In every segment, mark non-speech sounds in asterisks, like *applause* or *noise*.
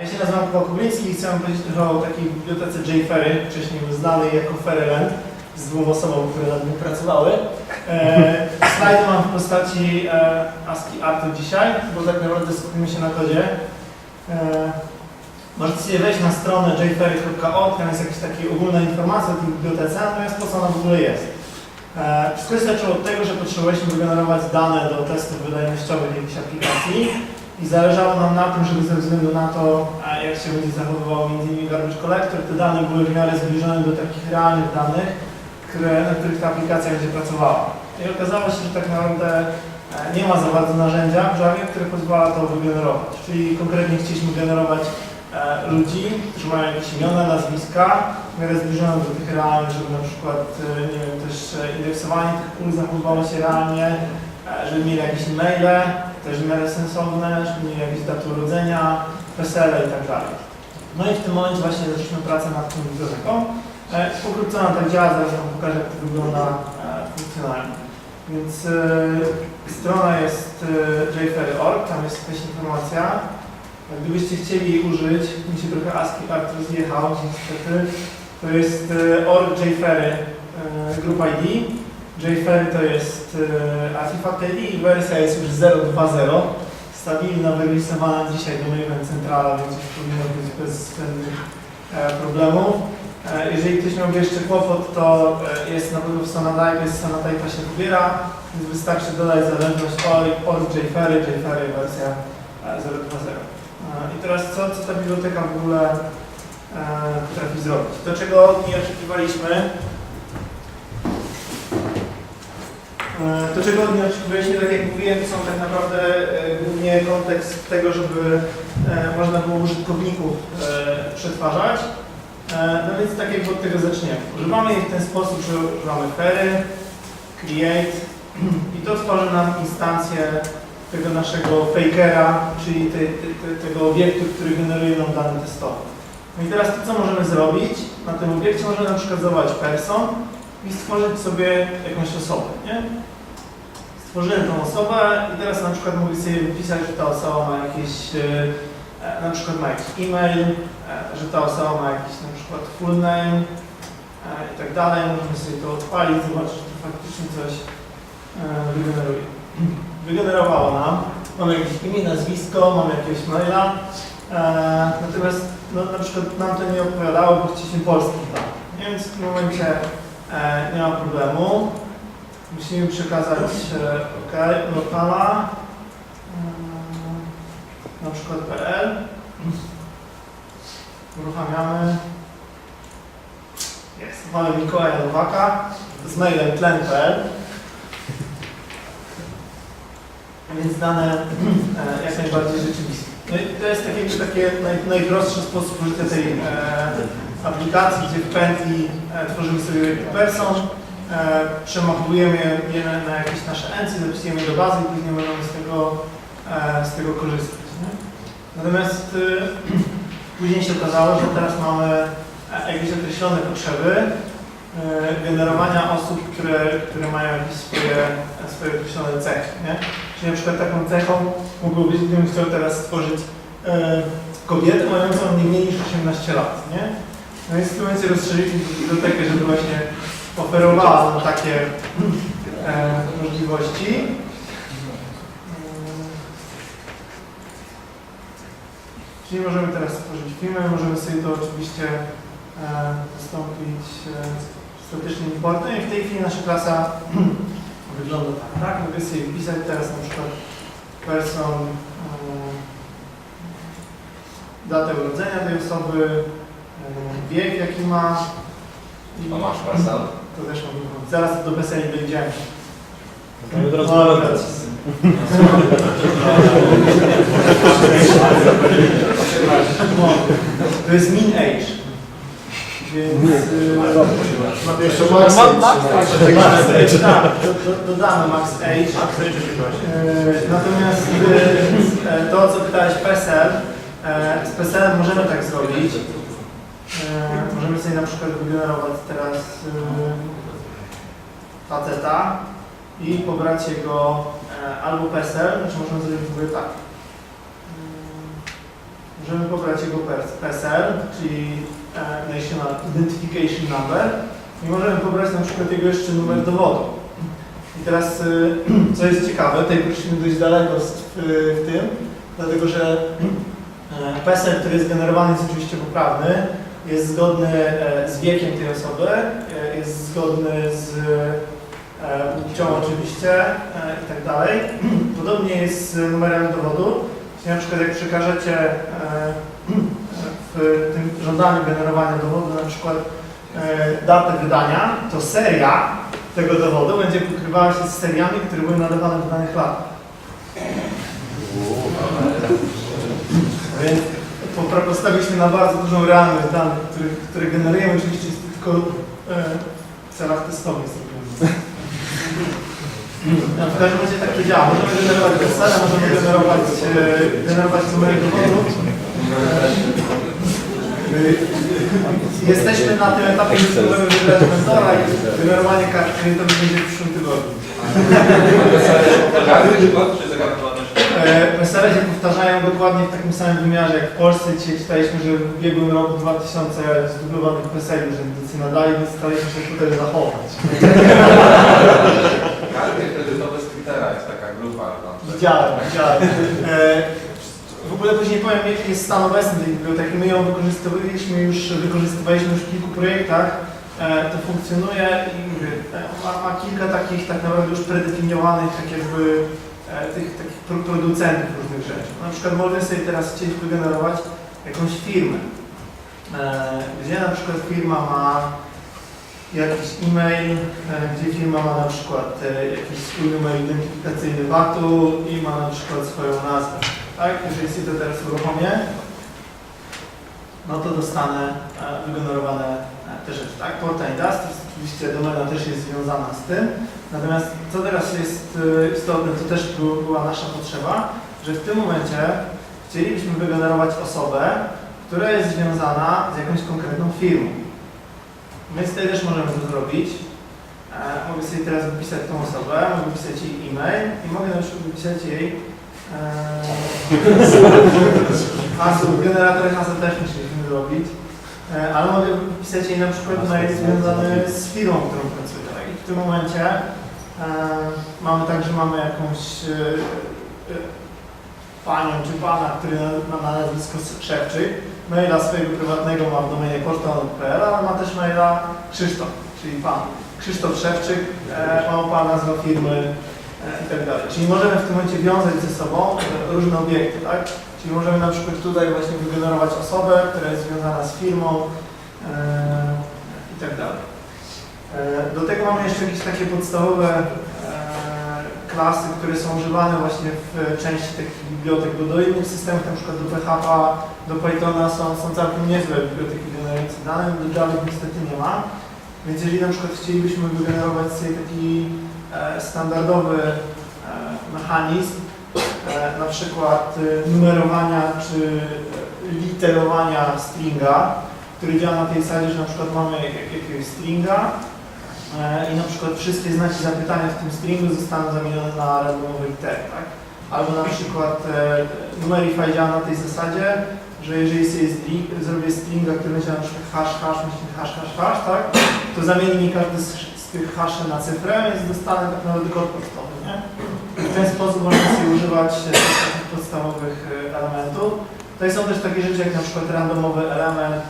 Ja się nazywam Paweł Kubiński i chcę powiedzieć trochę o takiej bibliotece JFerry, wcześniej znanej jako Ferryland, z dwoma osobom, które nad nim pracowały. E, *laughs* slajdy mam w postaci e, ASCII Artu dzisiaj, bo tak naprawdę skupimy się na kodzie. E, możecie wejść na stronę jferry.org, tam jest jakaś taka ogólna informacja o tej bibliotece, natomiast po co ona w ogóle jest. E, Wszystko się zaczęło od tego, że potrzebowaliśmy wygenerować dane do testów wydajnościowych jakiejś aplikacji i zależało nam na tym, żeby ze względu na to, jak się będzie zachowywał m.in. garbage collector, te dane były w miarę zbliżone do takich realnych danych, które, na których ta aplikacja będzie pracowała. I okazało się, że tak naprawdę e, nie ma za bardzo narzędzia w Javie, które pozwala to wygenerować. Czyli konkretnie chcieliśmy generować e, ludzi, którzy mają jakieś imiona, nazwiska, w miarę zbliżone do tych realnych, żeby na przykład, e, nie wiem, też indeksowanie tych pól zachowywało się realnie, żeby mieli jakieś e-maile, też w miarę sensowne, mieli jakieś daty urodzenia, wesele i tak dalej. No i w tym momencie właśnie zaczęliśmy pracę nad tą biblioteką. E, Pokrótce ona tak działa, zaraz Wam pokażę jak to wygląda e, funkcjonalnie. Więc e, strona jest e, jferry.org, tam jest jakaś informacja. Gdybyście chcieli użyć, mi się trochę ASCII Art rozjechał niestety, to jest e, org jferry e, ID. Jferry to jest e, Artifact ID i wersja jest już 0.2.0. Stabilna, wylisowana dzisiaj do Maven Centrala, więc już powinno być bez zbędnych e, problemów. E, Jeżeli ktoś miałby jeszcze kłopot, to e, jest na pewno w Sonatype, jest Sonatype się pobiera, więc wystarczy dodać zależność org jferry, jferry wersja e, 0.2.0. E, I teraz co, co ta biblioteka w ogóle e, potrafi zrobić? To czego od niej oczekiwaliśmy, e, to czego od niej oczekiwaliśmy, tak jak mówiłem, są tak naprawdę e, głównie kontekst tego, żeby e, można było użytkowników e, przetwarzać. E, No więc tak jakby od tego zaczniemy. Używamy jej w ten sposób, że używamy ferry, create *clears throat* i to tworzy nam instancję tego naszego fakera, czyli te, te, tego obiektu, który generuje nam dane testowe. No i teraz to, co możemy zrobić na tym obiekcie, możemy na przykład zawołać person i stworzyć sobie jakąś osobę, nie? Stworzyłem tą osobę i teraz na przykład mogę sobie wypisać, że ta osoba ma jakieś, e, na przykład ma jakiś e-mail, e, że ta osoba ma jakiś na przykład full name e, i tak dalej. Możemy sobie to odpalić, zobaczyć, czy to faktycznie coś e, wygeneruje. *clears throat* Wygenerowało nam. Mamy jakieś imię, nazwisko, mamy jakiegoś maila. E, natomiast no, na przykład nam to nie odpowiadało, bo chcieliśmy polskich danych. Nie? Więc w tym momencie e, nie ma problemu. Musimy przekazać e, OK, lokala, e, na przykład PL. Uruchamiamy. Jest. Mamy Mikołaja Nowaka z mailem tlen.pl. Więc dane e, jak najbardziej rzeczywiste. No i to jest taki, taki naj, najprostszy sposób użycia tej e, aplikacji, gdzie w pętli e, tworzymy sobie person, e, je na, jakieś nasze ency, zapisujemy do bazy i później możemy z tego, e, z tego korzystać. Nie? Natomiast e, *clears throat* później się okazało, że teraz mamy jakieś określone potrzeby generowania osób, które, które mają jakieś swoje, swoje określone cechy. Nie? Czyli na przykład taką cechą mógłby być, gdybym chciał teraz stworzyć kobietę mającą nie mniej niż 18 lat. Nie? No momencie rozszerzyliśmy bibliotekę, żeby właśnie oferowała nam takie e, możliwości. Mm. Czyli możemy teraz stworzyć filmy, możemy sobie to oczywiście e, zastąpić e, statycznym importem i w tej chwili nasza klasa *clears throat* wygląda tak, tak? Mogę sobie wpisać teraz na przykład person, e, datę urodzenia tej osoby, e, wiek jaki ma i A masz person? to też mogę powiedzieć. Zaraz do PESEL dojdziemy. No od razu No. No, To jest min age. Więc y, Jeszcze max max age, tak, do- do- dodamy max age. E, Natomiast e, e, to, co pytałeś PESEL, z PESEL możemy tak zrobić. E, Możemy sobie na przykład wygenerować teraz e, faceta i pobrać jego e, albo PESEL, znaczy możemy zrobić w ogóle tak. Mm, możemy pobrać jego PESEL, czyli e, National Identification Number i możemy pobrać na przykład jego jeszcze numer dowodu. I teraz, y, *clears throat* co jest ciekawe, tutaj prosimy dość daleko w tym, dlatego że e, PESEL, który jest generowany, jest oczywiście poprawny, jest zgodny e, z wiekiem tej osoby, e, jest zgodny z płcią oczywiście e, i tak dalej. *clears throat* Podobnie jest z numerem dowodu. Czyli na przykład jak przekażecie w tym żądaniu generowania dowodu na przykład datę wydania, to seria tego dowodu będzie pokrywała się z seriami, które były nadawane w danych latach. Więc postawiliśmy na bardzo dużą realność danych, które, które generujemy oczywiście jest tylko e, w celach testowych zrobione. No, w każdym razie tak to działa. Możemy generować wesele, możemy generować, e, generować numery dowodów. E, Jesteśmy na tym etapie, że możemy wybrać mentora i generowanie kart kredytowych będzie w przyszłym tygodniu. Wesele się powtarzają dokładnie w takim samym wymiarze jak w Polsce. Dzisiaj czytaliśmy, że w ubiegłym roku 2000 zdublowanych weseli urzędnicy nadali, więc staraliśmy się tutaj zachować. *laughs* Karty kredytowe z Twittera jest taka grupa. no, Widziałem, widziałem. E, w ogóle później powiem, jaki jest stan obecny tej biblioteki. My ją wykorzystywaliśmy już, wykorzystywaliśmy już w kilku projektach. E, to funkcjonuje i mówię, e, ma, ma kilka takich tak naprawdę już predefiniowanych tak jakby tych takich pro- producentów różnych rzeczy. Na przykład możemy sobie teraz chcieć wygenerować jakąś firmę, e, gdzie na przykład firma ma jakiś e-mail, e, gdzie firma ma na przykład e, jakiś swój numer identyfikacyjny VAT-u i ma na przykład swoją nazwę. Tak? Jeżeli sobie to teraz uruchomię, no to dostanę e, wygenerowane e, te rzeczy. Tak? Porta Industries, oczywiście domena też jest związana z tym. Natomiast co teraz jest e, istotne, to też był- była nasza potrzeba, że w tym momencie chcielibyśmy wygenerować osobę, która jest związana z jakąś konkretną firmą. My tutaj też możemy to zrobić. E, mogę sobie teraz wypisać tą osobę, mogę wypisać jej e-mail i mogę na przykład wypisać jej e, *laughs* hasło, generator haseł też musieliśmy zrobić, e, ale mogę wypisać jej na przykład mail związany z firmą, którą pracuję. I w tym momencie mamy tak, że mamy jakąś e, e, panią czy pana, który ma na nazwisko Szewczyk. Maila swojego prywatnego ma w domenie portal.pl, ale ma też maila Krzysztof, czyli pan. Krzysztof Szewczyk, e, małpa, nazwa firmy e, i tak dalej. Czyli możemy w tym momencie wiązać ze sobą e, różne obiekty, tak? Czyli możemy na przykład tutaj właśnie wygenerować osobę, która jest związana z firmą e, i tak dalej. E, do tego mamy jeszcze jakieś takie podstawowe e, klasy, które są używane właśnie w części takich bibliotek, bo do innych systemów, przykład do PHP, do Pythona są, są całkiem niezłe biblioteki generujące dane, do Java niestety nie ma. Więc jeżeli przykład chcielibyśmy wygenerować sobie taki e, standardowy mechanizm, e, na przykład numerowania czy literowania stringa, który działa na tej zasadzie, że na przykład mamy jak- jakiegoś stringa i na przykład wszystkie znaki zapytania w tym stringu zostaną zamienione na randomowe litery, tak? Albo na przykład e, numerify działa na tej zasadzie, że jeżeli sobie zrobię stringa, który będzie na przykład hash, hash, hash, hash, hash, tak? To zamieni mi każdy z, tych haszy na cyfrę, więc dostanę tak naprawdę kod podstawowy, nie? W ten sposób można sobie używać e, takich podstawowych e, elementów. Tutaj są też takie rzeczy jak na przykład randomowy element,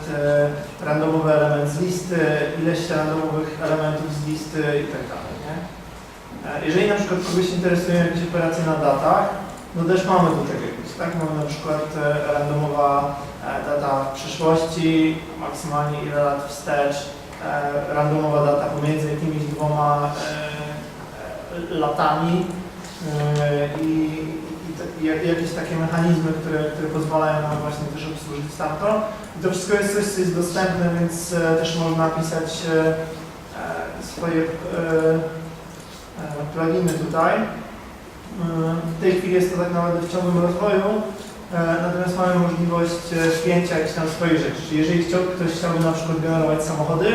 e, randomowy element z listy, ileś randomowych elementów z listy i tak nie? E, Jeżeli na przykład kogoś interesują jakieś operacje na datach, no też mamy do tego jakieś, tak? Mamy na przykład e, randomowa data w przyszłości, maksymalnie ile lat wstecz, randomowa data pomiędzy jakimiś dwoma latami i, jakieś takie mechanizmy, które, które pozwalają nam właśnie też obsłużyć tamto. I to wszystko jest coś, co jest dostępne, więc e, też można napisać e, e, swoje pluginy tutaj. E, W tej chwili jest to tak naprawdę w ciągłym rozwoju, natomiast mamy możliwość wpięcia jakichś tam swoich rzeczy. Czyli jeżeli chciał, ktoś chciałby na przykład generować samochody,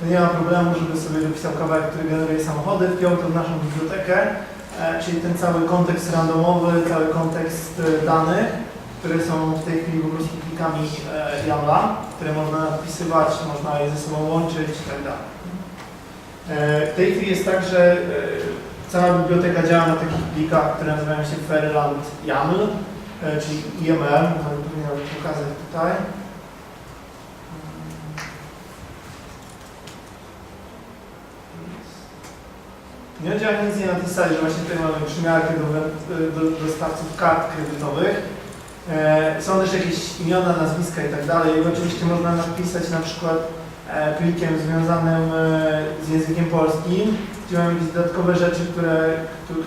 to nie ma problemu, żeby sobie dopisał kawałek, który generuje samochody, wpiął to w naszą bibliotekę, czyli ten cały kontekst randomowy, cały kontekst e, danych które są w tej chwili po prostu plikami e, YAMLa, które można napisywać, można je ze sobą łączyć i tak. E, W tej chwili jest tak, że e, cała biblioteka działa na takich plikach, które nazywają się Fairyland YAML, e, czyli IML, powinienem pokazać tutaj. Nie nic nie na tej sali, że właśnie tutaj mamy przymiarkę do, do, dostawców kart kredytowych. E, są też jakieś imiona, nazwiska i tak dalej. Oczywiście można napisać na przykład e, plikiem związanym e, z językiem polskim, gdzie mamy jakieś dodatkowe rzeczy, które,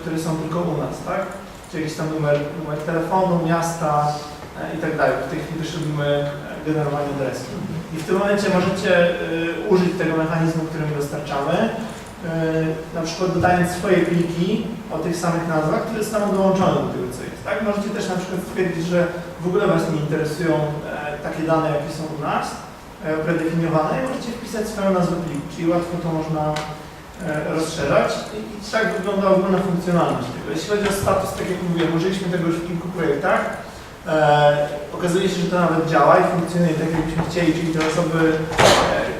które, są tylko u nas, tak? Czy jakiś tam numer, numer telefonu, miasta e, i tak dalej. W tej chwili też robimy generowanie adresu. I w tym momencie możecie użyć tego mechanizmu, którym dostarczamy. E, na przykład dodając swoje pliki o tych samych nazwach, które zostaną dołączone do tego, co jest. Tak? Możecie też na przykład stwierdzić, że w ogóle Was nie interesują e, takie dane, jakie są u nas, e, predefiniowane i możecie wpisać swoją nazwę pliku, czyli łatwo to można rozszerzać i, tak wygląda ogólna funkcjonalność tego. Jeśli chodzi o status, tak jak mówiłem, użyliśmy tego już w kilku projektach. Okazuje się, że to nawet działa i funkcjonuje tak, jakbyśmy chcieli, czyli te osoby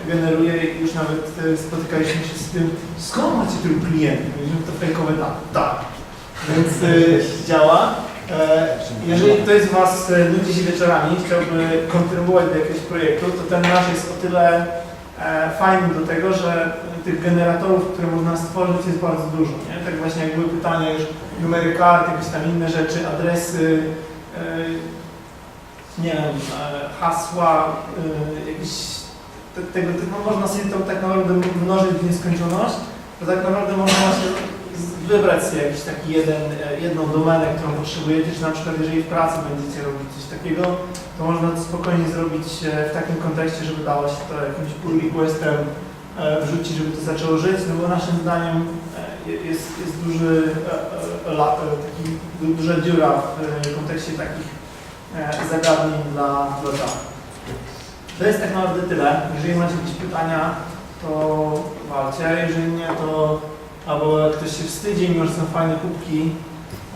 generuje już nawet e, spotykaliśmy się z tym, skąd macie tylu klientów? Mówimy, to fejkowe dane. Tak. Więc e, działa. E, jeżeli ktoś z Was nudzi się wieczorami chciałby kontynuować do jakiegoś projektu, to ten nasz jest o tyle fajny do tego, że tych generatorów, które można stworzyć jest bardzo dużo. Nie? Tak właśnie jak były pytania już numery kart, jakieś tam inne rzeczy, adresy, nie wiem, hasła, jakieś tego typu, można sobie to tak naprawdę mnożyć w nieskończoność, to tak naprawdę można się wybrać sobie jakiś taki jeden, e, jedną domenę, którą potrzebujecie, czy na przykład jeżeli w pracy będziecie robić coś takiego, to można to spokojnie zrobić e, w takim kontekście, żeby dało się to jakimś pull requestem e, wrzucić, żeby to zaczęło żyć, no bo naszym zdaniem je- jest, jest duży, taki, du- duża dziura w kontekście takich zagadnień dla, dla. To jest tak naprawdę tyle. Jeżeli macie jakieś pytania, to walcie. Jeżeli nie, to albo jak ktoś się wstydzi, mimo że są fajne kubki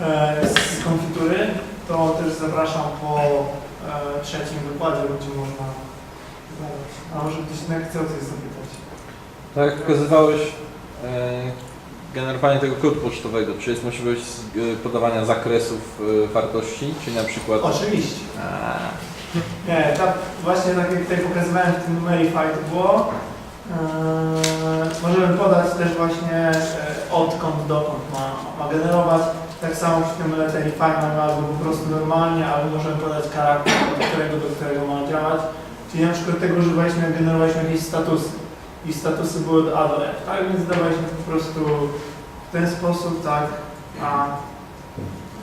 e, z konfitury, to też zapraszam po e, trzecim wykładzie, będzie można zadać. A może ktoś inny chce o coś zapytać? Tak jak pokazywałeś e, generowanie tego kodu pocztowego, czy jest możliwość z- e, podawania zakresów e, wartości, czyli na przykład... Oczywiście. A, Nie, ta, właśnie tak jak tutaj pokazywałem w tym Numerify to było. Eee, możemy podać też właśnie e, odkąd dokąd ma, ma generować. Tak samo w tym Letterify mamy albo po prostu normalnie, albo możemy podać charakter, od którego do którego ma działać. Czyli na przykład tego używaliśmy, jak generowaliśmy jakieś statusy. I statusy były od A do F, tak? Więc dawaliśmy po prostu w ten sposób, tak, A,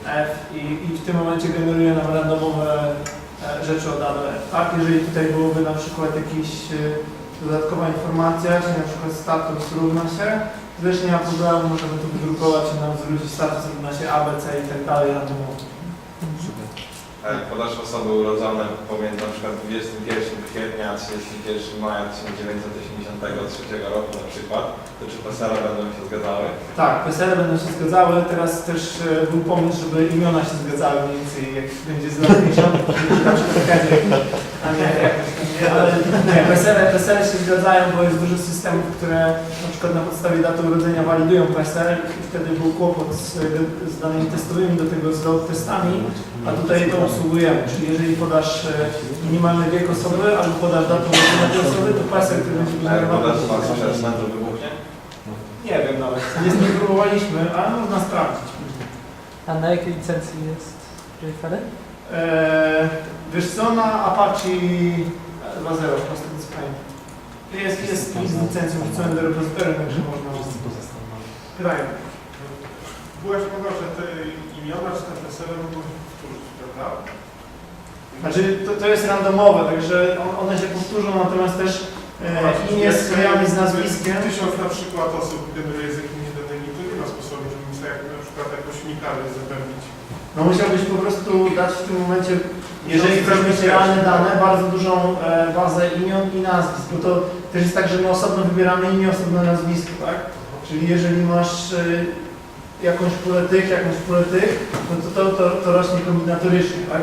F i, i w tym momencie generuje nam randomowe rzeczy od A F. Tak, jeżeli tutaj byłoby na przykład jakaś e, dodatkowa informacja, czyli na przykład status równa się, nie ma problemu, możemy to wydrukować i nam zwrócić status równa się A, B, C i tak dalej randomowo. A podasz osoby urodzone pomiędzy przykład 21 kwietnia a 31 maja 1983 roku na przykład, to czy PESEL-e będą się zgadzały? Tak, PESEL będą się zgadzały, teraz też e, był pomysł, żeby imiona się zgadzały mniej więcej, jak będzie z lat *laughs* 50, na przykład a nie, ale nie, PESEL, PESEL się zgadzają, bo jest dużo systemów, które na przykład na podstawie daty urodzenia walidują PESEL i wtedy był kłopot z, z danymi testowymi, do tego z load testami, a tutaj to usługujemy, czyli jeżeli podasz e, minimalny wiek osoby, albo podasz datę urodzenia tej osoby, to PESEL, który będzie generowany, podasz masę wczesną, to wybuchnie? nie wiem nawet, nie, nie próbowaliśmy, ale można sprawdzić. A na jakiej licencji jest JFR? Eee, wiesz co, na Apache 2.0 po prostu pamiętam. Jest, jest z licencją wrzucony do repozytorium, także można Grają. Byłeś mowa, że te imiona czy te PESEL mogą się powtórzyć, prawda? Znaczy, to, to jest randomowe, także on, one się powtórzą, natomiast też e, imię sklejamy z nazwiskiem. Tysiąc na przykład osób generuje z jakimiś danymi, to nie ma sposobu, żeby mi sobie jak, na przykład jakąś unikalność zapewnić. No musiałbyś po prostu dać w tym momencie, jeżeli mieć realne dane, bardzo dużą e, bazę imion i nazwisk, bo to też jest tak, że my osobno wybieramy imię, osobno nazwisko, tak? Czyli jeżeli masz e, jakąś pulę tych, jakąś pulę tych, no to to, to, to rośnie kombinatorycznie. Tak?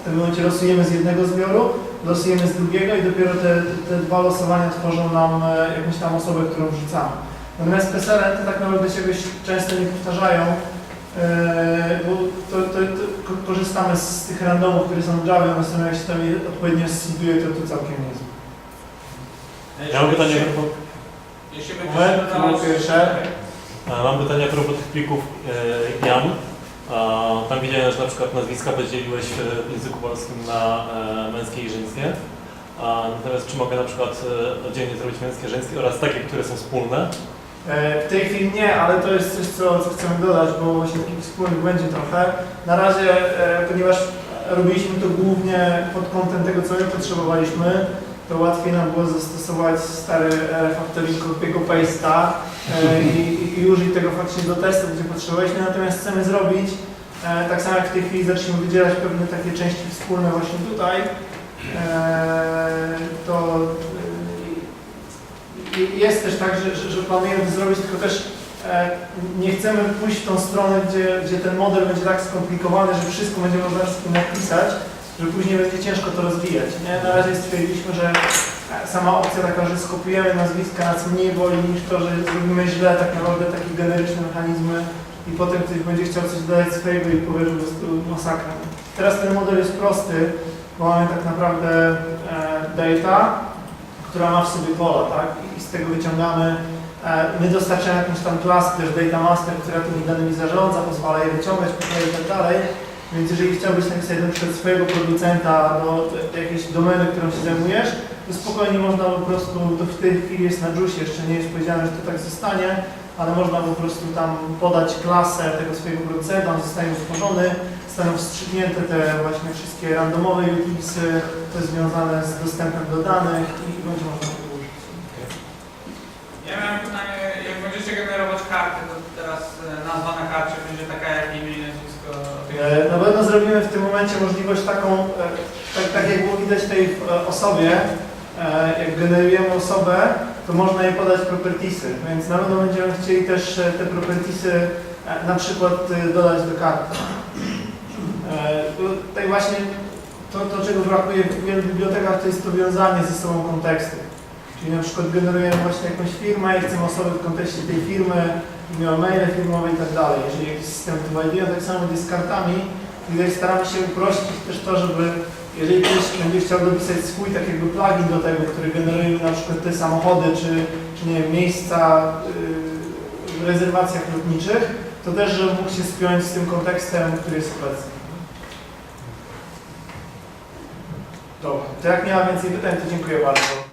W tym momencie losujemy z jednego zbioru, losujemy z drugiego i dopiero te, te dwa losowania tworzą nam e, jakąś tam osobę, którą wrzucamy. Natomiast PSL to tak naprawdę czegoś często nie powtarzają, bo to, to, to ko- korzystamy z tych randomów, które są w Java, natomiast jak się tam je odpowiednio seeduje, to to całkiem niezłe. Ja mam pytanie, Jeśli Moment, będziesz to było pierwsze. a mam pytanie a propos tych plików e, Jan. A, Tam widziałem, że na przykład nazwiska podzieliłeś w języku polskim na e, męskie i żeńskie. A, natomiast czy mogę na przykład e, oddzielnie zrobić męskie, żeńskie oraz takie, które są wspólne? E, W tej chwili nie, ale to jest coś, co, co chcemy dodać, bo właśnie takich wspólnych będzie trochę. Na razie, e, ponieważ robiliśmy to głównie pod kątem tego, co my potrzebowaliśmy, to łatwiej nam było zastosować stary refactoring copy'ego paste'a e, i, i użyć tego faktycznie do testów, gdzie potrzebowaliśmy. Natomiast chcemy zrobić, tak samo jak w tej chwili zaczniemy wydzielać pewne takie części wspólne właśnie tutaj, to jest też tak, że, że, że planujemy to zrobić, tylko też e, nie chcemy pójść w tą stronę, gdzie, gdzie ten model będzie tak skomplikowany, że wszystko będzie można wszystkim napisać, że później będzie ciężko to rozwijać. Nie? Na razie stwierdziliśmy, że e, sama opcja taka, że skopiujemy nazwiska nas mniej boli niż to, że zrobimy źle tak naprawdę takie generyczne mechanizmy i potem ktoś będzie chciał coś dodać swojego i powie, że po prostu masakra. Teraz ten model jest prosty, bo mamy tak naprawdę e, data, która ma w sobie pola, tak? I z tego wyciągamy, e, my dostarczamy jakąś tam klasę, też data master, która tymi danymi zarządza, pozwala je wyciągać, i tak dalej. Więc jeżeli chciałbyś napisać na przykład swojego producenta do, do jakiejś domeny, którą się zajmujesz, to spokojnie można po prostu, to w tej chwili jest na JUSie, jeszcze nie jest powiedziane, że to tak zostanie, ale można po prostu tam podać klasę tego swojego producenta, on zostanie utworzony, zostaną wstrzyknięte te właśnie wszystkie randomowe utilsy, to jest związane z dostępem do danych i będzie można to użyć. Ja miałem pytanie, jak będziecie generować karty, to teraz e, nazwa na karcie będzie taka jak imię i nazwisko E, Na pewno zrobimy w tym momencie możliwość taką, e, tak, tak jak było widać tej osobie, jak generujemy osobę, to można jej podać propertiesy, więc na pewno będziemy chcieli też e, te propertiesy e, na przykład e, dodać do karty. Bo Tutaj właśnie to, to, czego brakuje w wielu bibliotekach, to jest to wiązanie ze sobą kontekstu. Czyli na przykład generujemy właśnie jakąś firmę i chcemy osobę w kontekście tej firmy, miała maile firmowe i tak dalej. Jeżeli jakiś system to validuje, tak samo jest z kartami. Tutaj staramy się uprościć też to, żeby jeżeli ktoś będzie chciał dopisać swój tak jakby plugin do tego, który generuje na przykład te samochody, czy, czy nie wiem, miejsca yy, w rezerwacjach lotniczych, to też, żeby mógł się spiąć z tym kontekstem, który jest obecny. Dobra, to jak nie ma więcej pytań, to dziękuję bardzo.